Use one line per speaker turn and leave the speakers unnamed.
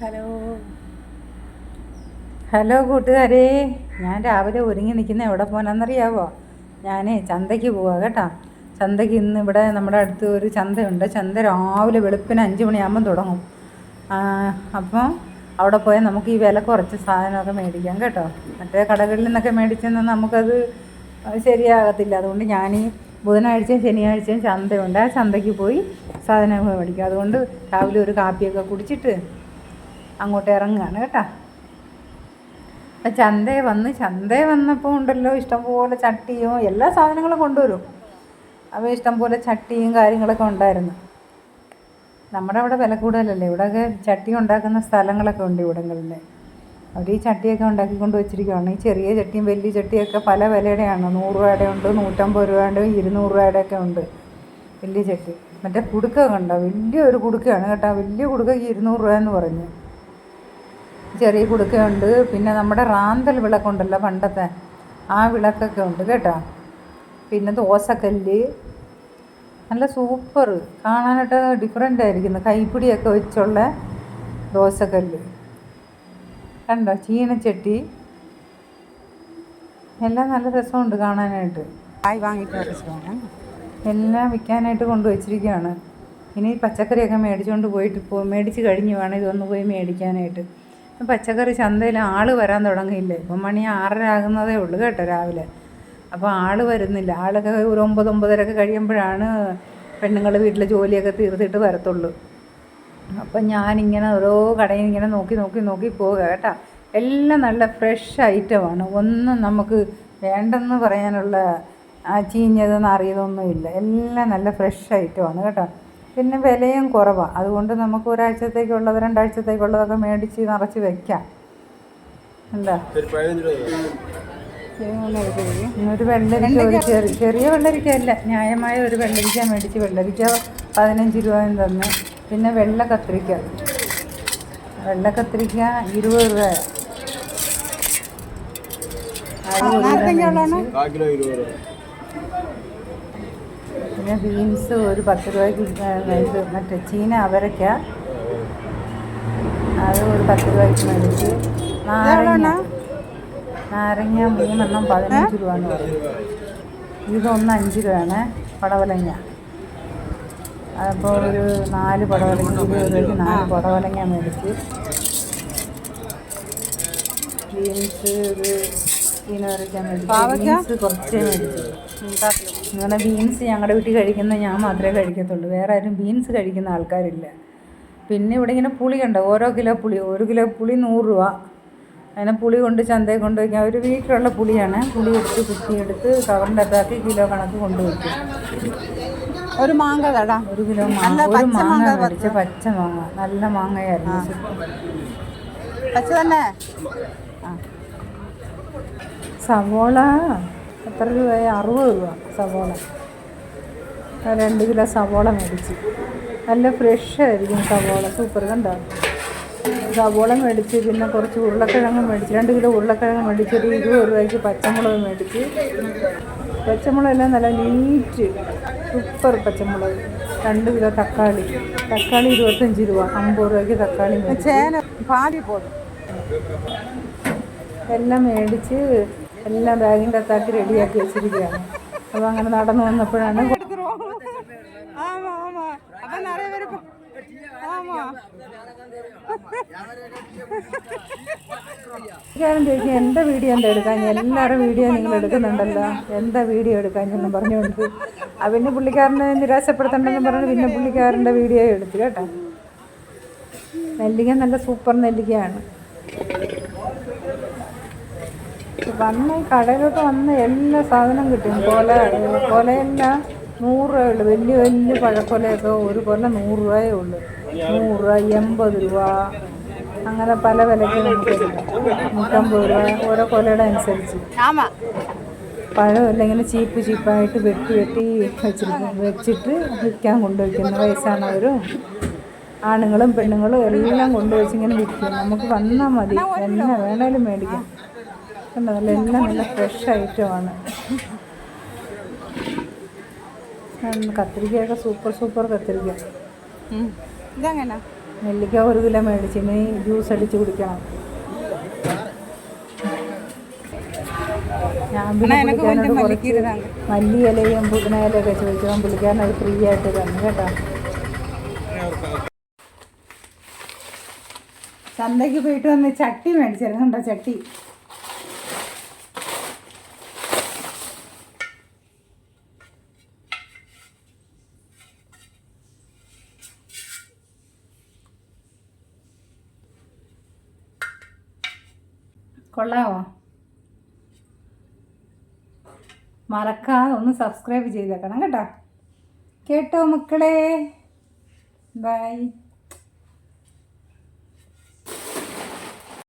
Hello. Hello കൂട്ടുകാരെ ഞാൻ രാവിലെ ഒരുങ്ങി നിൽക്കുന്ന എവിടെ പോകാനെന്നറിയാവോ ഞാൻ ചന്തയ്ക്ക് പോവാ കേട്ടോ. ചന്തയ്ക്ക് ഇന്ന് ഇവിടെ നമ്മുടെ അടുത്ത് ഒരു ചന്തയുണ്ട്. ചന്ത രാവിലെ വെളുപ്പിന് അഞ്ച് മണിയാകുമ്പം തുടങ്ങും. അപ്പോൾ അവിടെ പോയാൽ നമുക്ക് ഈ വില കുറച്ച് സാധനമൊക്കെ മേടിക്കാം കേട്ടോ. മറ്റേ കടകളിൽ നിന്നൊക്കെ മേടിച്ചെന്നാൽ നമുക്കത് ശരിയാകത്തില്ല. അതുകൊണ്ട് ഞാൻ ഈ ബുധനാഴ്ചയും ശനിയാഴ്ചയും ചന്തയുണ്ട്. ആ ചന്തയ്ക്ക് പോയി സാധനങ്ങൾ മേടിക്കും. അതുകൊണ്ട് രാവിലെ ഒരു കാപ്പിയൊക്കെ കുടിച്ചിട്ട് അങ്ങോട്ട് ഇറങ്ങുകയാണ് കേട്ടോ. അപ്പം ചന്തയിൽ വന്ന് ചന്തയിൽ വന്നപ്പോൾ ഉണ്ടല്ലോ ഇഷ്ടംപോലെ ചട്ടിയും എല്ലാ സാധനങ്ങളും കൊണ്ടുവരും. അപ്പോൾ ഇഷ്ടംപോലെ ചട്ടിയും കാര്യങ്ങളൊക്കെ ഉണ്ടായിരുന്നു. നമ്മുടെ അവിടെ വില കൂടുതലല്ലേ? ഇവിടെയൊക്കെ ചട്ടി ഉണ്ടാക്കുന്ന സ്ഥലങ്ങളൊക്കെ ഉണ്ട് ഇവിടങ്ങളിൽ അവർ ഈ ചട്ടിയൊക്കെ ഉണ്ടാക്കിക്കൊണ്ട് വെച്ചിരിക്കുകയാണ് ഈ ചെറിയ ചട്ടിയും വലിയ ചട്ടിയൊക്കെ പല വിലയുടെയാണ്. നൂറ് രൂപയുടെ ഉണ്ട് നൂറ്റമ്പത് രൂപയുടെ ഇരുന്നൂറ് രൂപയുടെ ഒക്കെ ഉണ്ട്. വലിയ ചട്ടി. മറ്റേ കുടുക്കൊക്കെ ഉണ്ടോ വലിയ ഒരു കുടുക്കയാണ് കേട്ടോ. വലിയ കുടുക്കയ്ക്ക് ഇരുന്നൂറ് രൂപ എന്ന് പറഞ്ഞു. ചെറിയ കുടുക്കയുണ്ട്. പിന്നെ നമ്മുടെ റാന്തൽ വിളക്കുണ്ടല്ലോ പണ്ടത്തെ. ആ വിളക്കൊക്കെ ഉണ്ട് കേട്ടോ. പിന്നെ ദോശക്കല്ല്. നല്ല സൂപ്പർ. കാണാനായിട്ട് ഡിഫറെന്റ് ആയിരിക്കുന്നു. കൈപ്പിടിയൊക്കെ വെച്ചുള്ള ദോശക്കല്ല്. കണ്ടോ? ചീനച്ചട്ടി. എല്ലാം നല്ല രസമുണ്ട് കാണാനായിട്ട്.
ആയി വാങ്ങിക്കാണ്
എല്ലാം വിൽക്കാനായിട്ട് കൊണ്ടുവച്ചിരിക്കുകയാണ്. ഇനി പച്ചക്കറിയൊക്കെ മേടിച്ചുകൊണ്ട് പോയിട്ട് പോ മേടിച്ച് കഴിഞ്ഞ് വേണം ഇതൊന്ന് പോയി മേടിക്കാനായിട്ട്. പച്ചക്കറി ചന്തയിൽ ആൾ വരാൻ തുടങ്ങിയില്ലേ? ഇപ്പം മണി ആറര ആകുന്നതേ ഉള്ളൂ കേട്ടോ രാവിലെ. അപ്പോൾ ആൾ വരുന്നില്ല. ആളൊക്കെ ഒരു ഒമ്പത് ഒമ്പതരൊക്കെ കഴിയുമ്പോഴാണ് പെണ്ണുങ്ങൾ വീട്ടിലെ ജോലിയൊക്കെ തീർത്തിട്ട് വരത്തുള്ളൂ. അപ്പം ഞാനിങ്ങനെ ഓരോ കടയിൽ ഇങ്ങനെ നോക്കി നോക്കി നോക്കി പോവുക കേട്ടോ. എല്ലാം നല്ല ഫ്രഷ് ഐറ്റമാണ്. ഒന്നും നമുക്ക് വേണ്ടെന്ന് പറയാനുള്ള ചീഞ്ഞതെന്ന് അറിയതൊന്നുമില്ല എല്ലാം നല്ല ഫ്രഷ് ഐറ്റമാണ് കേട്ടോ. പിന്നെ വിലയും കുറവാണ് അതുകൊണ്ട് നമുക്ക് ഒരാഴ്ചത്തേക്കുള്ളത് രണ്ടാഴ്ചത്തേക്കുള്ളതൊക്കെ മേടിച്ച് നിറച്ച് വെക്കാം. എന്താ? ഒരു വെള്ളരിക്ക ഒരു ചെറിയ ചെറിയ വെള്ളരിക്ക അല്ല. ന്യായമായ ഒരു വെള്ളരിക്ക മേടിച്ച് വെള്ളരിക്ക പതിനഞ്ച് രൂപയും തന്നെ. പിന്നെ വെള്ള കത്രിക്ക. വെള്ള കത്രിക്ക ഇരുപത് രൂപ. അത് ഒരു കിലോ മേടിച്ച്.
കാ കിലോ ഇരുപത് രൂപ
പിന്നെ ബീൻസ് ഒരു പത്ത് രൂപയ്ക്ക് ഇത് മറ്റേ ചീന അവരയ്ക്ക അത് ഒരു പത്ത് രൂപയ്ക്ക് മേടിച്ച്. നാരങ്ങ. നാരങ്ങ മൂന്നെണ്ണം പതിനഞ്ച് രൂപ എന്ന് പറയും. ഇതൊന്ന് അഞ്ച് രൂപയാണ് പടവലങ്ങ. അപ്പോൾ ഒരു നാല് പടവലങ്ങ ഇരുപത് രൂപയ്ക്ക് നാല് പടവലങ്ങ മേടിച്ച്. ബീൻസ് ഒരു ചീന വരയ്ക്കാൻ മേടിച്ചു. ബീൻസ് കുറച്ചേ മേടിച്ചു. അങ്ങനെ ബീൻസ് ഞങ്ങളുടെ വീട്ടിൽ കഴിക്കുന്ന ഞാൻ മാത്രമേ കഴിക്കത്തുള്ളൂ. വേറെ ആരും ബീൻസ് കഴിക്കുന്ന ആൾക്കാരില്ല. പിന്നെ ഇവിടെ ഇങ്ങനെ പുളി ഉണ്ട് ഓരോ കിലോ പുളി ഒരു കിലോ പുളി നൂറ് രൂപ. അതിനെ പുളി കൊണ്ട് ചന്തയിൽ കൊണ്ട് വയ്ക്കാം ഒരു വീട്ടിലുള്ള പുളിയാണ്. പുളി എടുത്ത് കുത്തിയെടുത്ത് കവറിന്റെ അകത്താക്കി കിലോ കണക്ക് കൊണ്ട് കൊണ്ടുവയ്ക്കും
ഒരു മാങ്ങ തടാ
ഒരു കിലോ മാങ്ങ ഒരു മാങ്ങ മേടിച്ച പച്ച മാങ്ങ. നല്ല മാങ്ങയായിരുന്നു.
പച്ച തന്നെ.
സവോള. എത്ര രൂപയായി? അറുപത് രൂപ സവോള. രണ്ട് കിലോ സവോള മേടിച്ച്. നല്ല ഫ്രഷ് ആയിരിക്കും സവോള. സൂപ്പർ കണ്ടോ? സവോള മേടിച്ച് പിന്നെ കുറച്ച് ഉരുളക്കിഴങ്ങ് മേടിച്ച് രണ്ട് കിലോ ഉരുളക്കിഴങ്ങ് മേടിച്ച് ഒരു ഇരുപത് രൂപയ്ക്ക് പച്ചമുളക് മേടിച്ച്. പച്ചമുളകെല്ലാം നല്ല നീറ്റ് സൂപ്പർ പച്ചമുളക്. രണ്ട് കിലോ തക്കാളി. തക്കാളി ഇരുപത്തഞ്ച് രൂപ. അമ്പത് രൂപയ്ക്ക് തക്കാളി
ചേന പാതി പോകും
എല്ലാം മേടിച്ച് എല്ലാം ബാഗിന്റെ അത്താക്കി റെഡിയാക്കി വെച്ചിരിക്കുകയാണ്. അപ്പം അങ്ങനെ നടന്നു വന്നപ്പോഴാണ് എല്ലാവരും ചോദിക്കും വീഡിയോ എന്താ എടുക്കാൻ? എല്ലാവരുടെ വീഡിയോ നിങ്ങൾ എടുക്കുന്നുണ്ടല്ലോ. എന്താ വീഡിയോ എടുക്കാൻ? എന്നും പറഞ്ഞുകൊണ്ട് ആ പിന്നെ പുള്ളിക്കാരനെ നിരാശപ്പെടുത്തണ്ടെന്ന് പറഞ്ഞ് പിന്നെ പുള്ളിക്കാരന്റെ വീഡിയോ എടുത്തു കേട്ടോ. നെല്ലിക്ക നല്ല സൂപ്പർ നെല്ലിക്കയാണ് വന്ന് കടയിലോട്ട് വന്ന് എല്ലാ സാധനം കിട്ടും. കൊല കൊലയെല്ലാം നൂറ് രൂപയേ ഉള്ളൂ. വലിയ വലിയ പഴക്കൊലയൊക്കെ ഒരു കൊല നൂറ് രൂപയേ ഉള്ളൂ. നൂറ് രൂപ എൺപത് രൂപ. അങ്ങനെ പല വിലയ്ക്ക് നമുക്ക് നൂറ്റമ്പത് രൂപ ഓരോ കൊലയുടെ അനുസരിച്ച്.
പഴം
പഴമെല്ലാം ഇങ്ങനെ ചീപ്പ് ചീപ്പായിട്ട് വെട്ടി വെട്ടി വെച്ചിരിക്കും. വെച്ചിട്ട് വിൽക്കാൻ കൊണ്ടുവയ്ക്കുന്ന വയസ്സാണവരും ആണുങ്ങളും പെണ്ണുങ്ങളും എല്ലാം കൊണ്ടുവച്ച് ഇങ്ങനെ വിൽക്കും. നമുക്ക് വന്നാൽ മതി. എന്നെ വേണേലും മേടിക്കാം. കണ്ടതല്ല എല്ലാം നല്ല ഫ്രഷ് ഐറ്റമാണ്. കത്തിരിക്കയൊക്കെ സൂപ്പർ സൂപ്പർ കത്തിരിക്ക.
ഇതെങ്ങനെ?
നെല്ലിക്ക ഒരു കിലോ മേടിച്ച് ജ്യൂസ് അടിച്ച് കുടിക്കണം. മല്ലി ഇലയും പുതിന ഇലയൊക്കെ ചോദിച്ചപ്പോൾ പുള്ളിക്കാരനത് ഫ്രീ ആയിട്ട് തന്നെ കേട്ടോ. ചന്തയ്ക്ക് പോയിട്ട് വന്ന് ചട്ടി മേടിച്ചിരുന്നുണ്ടോ ചട്ടി? കൊള്ളാമോ മറക്കാതെ ഒന്ന് സബ്സ്ക്രൈബ് ചെയ്തേക്കണം കേട്ടോ. കേട്ടോ മക്കളെ? ബൈ